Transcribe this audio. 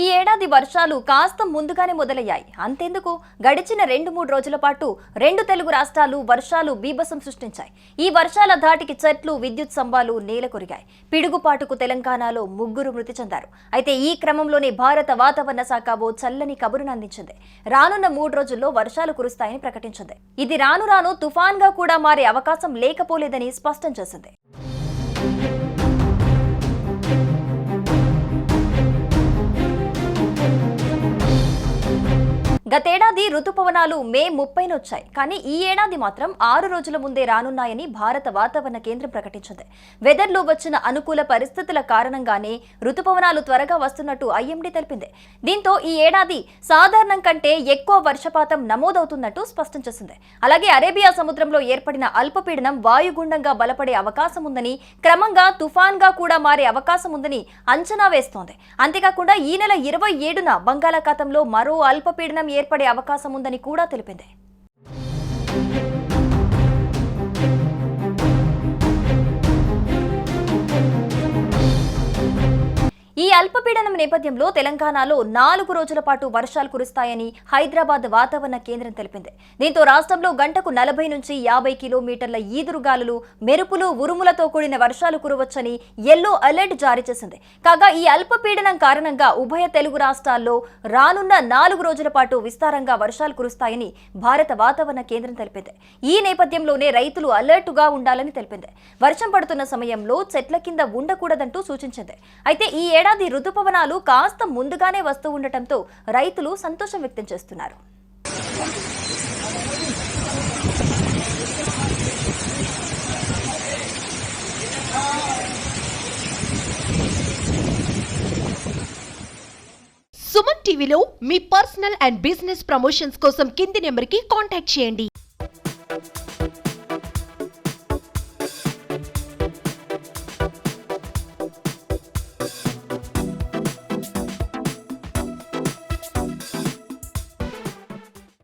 ఈ ఏడాది వర్షాలు కాస్త ముందుగానే మొదలయ్యాయి. అంతెందుకు? గడిచిన రెండు మూడు రోజుల పాటు రెండు తెలుగు రాష్ట్రాలు వర్షాలు బీభసం సృష్టించాయి. ఈ వర్షాల ధాటికి చెట్లు విద్యుత్ స్తంభాలు నేల కొరిగాయి పిడుగుపాటుకు తెలంగాణలో ముగ్గురు మృతి చెందారు. అయితే ఈ క్రమంలోనే భారత వాతావరణ శాఖ ఓ చల్లని కబురును అందించింది. రానున్న మూడు రోజుల్లో వర్షాలు కురుస్తాయని ప్రకటించింది. ఇది రాను రాను తుఫాన్గా కూడా మారే అవకాశం లేకపోలేదని స్పష్టం చేసింది. గతేడాది రుతుపవనాలు మే ముప్పైనొచ్చాయి. వచ్చాయి కానీ ఈ ఏడాది మాత్రం ఆరు రోజుల ముందే రానున్నాయని భారత వాతావరణ కేంద్రం ప్రకటించింది. వెదర్లో వచ్చిన అనుకూల పరిస్థితుల కారణంగానే రుతుపవనాలు త్వరగా వస్తున్నట్టు ఐఎండీ తెలిపింది. దీంతో ఈ ఏడాది సాధారణం కంటే ఎక్కువ వర్షపాతం నమోదవుతున్నట్టు స్పష్టం చేసింది. అలాగే అరేబియా సముద్రంలో ఏర్పడిన అల్పపీడనం వాయుగుండంగా బలపడే అవకాశం ఉందని క్రమంగా తుఫాన్గా కూడా మారే అవకాశం ఉందని అంచనా వేస్తోంది. అంతేకాకుండా ఈ నెల ఇరవై ఏడున బంగాళాఖాతంలో మరో అల్పపీడనం ఏర్పడే అవకాశం ఉందని కూడా తెలిపింది. ఈ అల్పపీడనం నేపథ్యంలో తెలంగాణలో నాలుగు రోజుల పాటు వర్షాలు కురుస్తాయని హైదరాబాద్ వాతావరణ కేంద్రం తెలిపింది. దీంతో రాష్ట్రంలో గంటకు నలభై నుంచి యాభై కిలోమీటర్ల ఈదురుగాలులు మెరుపులు ఉరుములతో కూడిన వర్షాలు కురవచ్చని ఎల్లో అలర్ట్ జారీ చేసింది. కాగా ఈ అల్పపీడనం కారణంగా ఉభయ తెలుగు రాష్ట్రాల్లో రానున్న నాలుగు రోజుల పాటు విస్తారంగా వర్షాలు కురుస్తాయని భారత వాతావరణ కేంద్రం తెలిపింది. ఈ నేపథ్యంలోనే రైతులు అలర్టుగా ఉండాలని తెలిపింది. వర్షం పడుతున్న సమయంలో చెట్ల కింద ఉండకూడదంటూ సూచించింది. అయితే ఈ ఏడాది రుతుపవనాలు కాస్త ముందుగానే వస్తూ ఉండటంతో రైతులు సంతోషం వ్యక్తం చేస్తున్నారు. సుమన్ టీవీలో మీ పర్సనల్ అండ్ బిజినెస్ ప్రమోషన్స్ కోసం కింది నెంబర్కి కాంటాక్ట్ చేయండి.